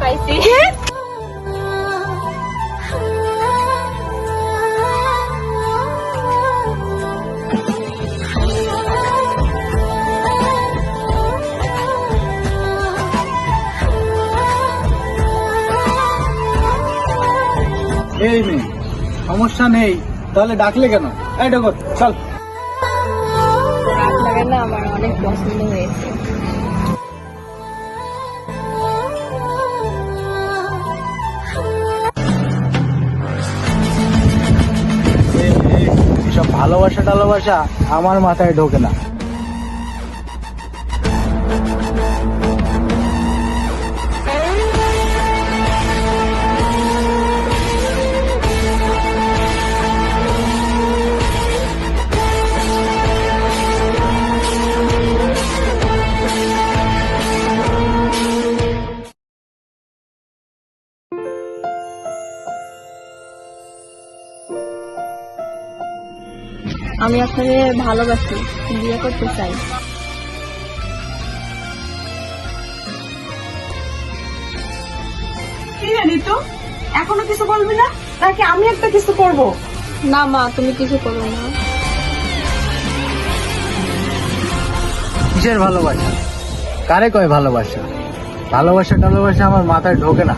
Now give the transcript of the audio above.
পাইছি। এই মেয়ে সমস্যা নেই তাহলে ডাকলে কেন? এই ডগর চল। না আমার অনেক পছন্দ হয়েছে। এসব ভালোবাসা টালোবাসা আমার মাথায় ঢোকে না। আমি আপনাকে ভালোবাসি বিয়ে করতে চাই। কি এখনও কিছু বলবি না? নাকি আমি একটা কিছু করব? না মা তুমি কিছু করো না। কিসের ভালোবাসা? কারে কয় ভালোবাসা? ভালোবাসা টালোবাসা আমার মাথায় ঢোকে না।